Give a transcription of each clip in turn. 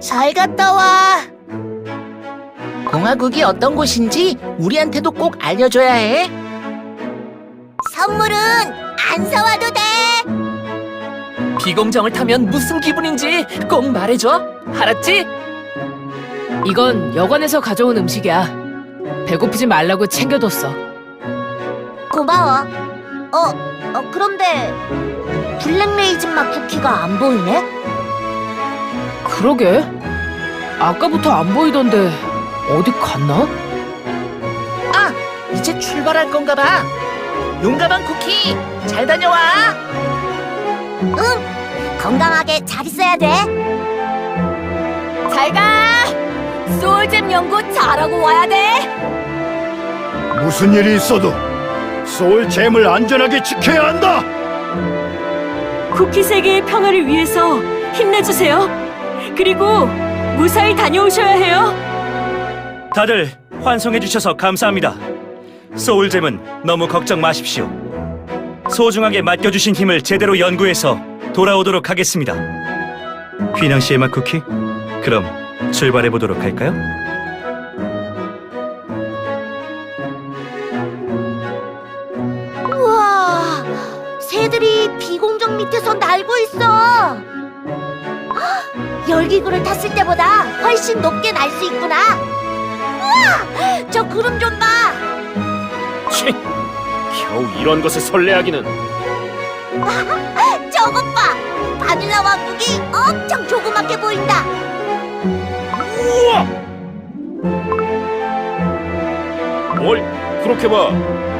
잘 갔다 와. 공화국이 어떤 곳인지 우리한테도 꼭 알려줘야 해. 선물은 안 사와도 돼. 비공정을 타면 무슨 기분인지 꼭 말해줘. 알았지? 이건 여관에서 가져온 음식이야. 배고프지 말라고 챙겨뒀어. 고마워. 어, 어 그런데 블랙 레이즌 맛 쿠키가 안 보이네? 그러게. 아까부터 안 보이던데 어디 갔나? 아, 이제 출발할 건가 봐. 용감한 쿠키, 잘 다녀와. 응, 건강하게 잘 있어야 돼. 잘 가. 소울잼 연구 잘하고 와야 돼. 무슨 일이 있어도 소울 잼을 안전하게 지켜야 한다. 쿠키 세계의 평화를 위해서 힘내주세요. 그리고 무사히 다녀오셔야 해요. 다들 환송해 주셔서 감사합니다. 소울잼은 너무 걱정 마십시오. 소중하게 맡겨주신 힘을 제대로 연구해서 돌아오도록 하겠습니다. 휘낭 씨의 맛 쿠키? 그럼 출발해 보도록 할까요? 우와, 새들이 비공정 밑에서 날고 있어. 헉, 열기구를 탔을 때보다 훨씬 높게 날 수 있구나. 우와, 저 구름 좀 봐. 치, 겨우 이런 것에 설레하기는 저것 봐. 바닐라 왕국이 엄청 조그맣게 보인다. 뭘 그렇게 봐.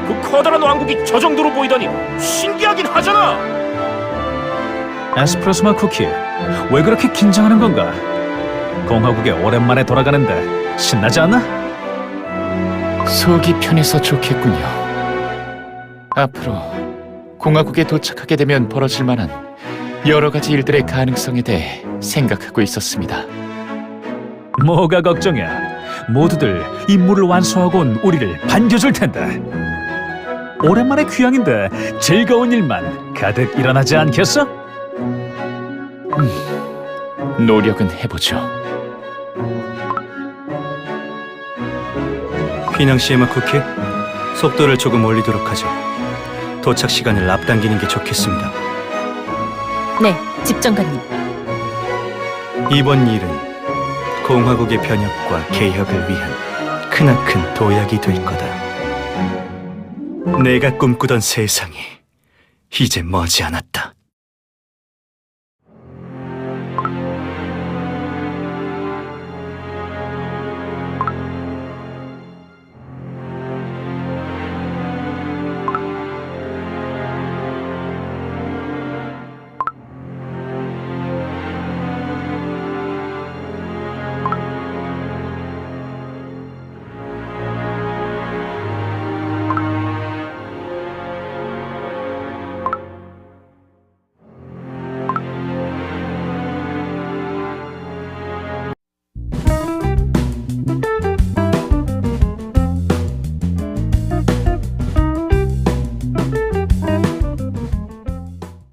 그 커다란 왕국이 저 정도로 보이다니 신기하긴 하잖아. 에스프레소 맛 쿠키 왜 그렇게 긴장하는 건가? 공화국에 오랜만에 돌아가는데 신나지 않나? 속이 편해서 좋겠군요. 앞으로 공화국에 도착하게 되면 벌어질 만한 여러 가지 일들의 가능성에 대해 생각하고 있었습니다. 뭐가 걱정이야? 모두들 임무를 완수하고 온 우리를 반겨줄 텐데. 오랜만에 귀향인데 즐거운 일만 가득 일어나지 않겠어? 노력은 해보죠. 휘낭 씨의 맛 쿠키? 속도를 조금 올리도록 하죠. 도착 시간을 앞당기는 게 좋겠습니다. 네, 집정관님. 이번 일은 공화국의 변혁과 개혁을 위한 크나큰 도약이 될 거다. 내가 꿈꾸던 세상이 이제 머지않았다.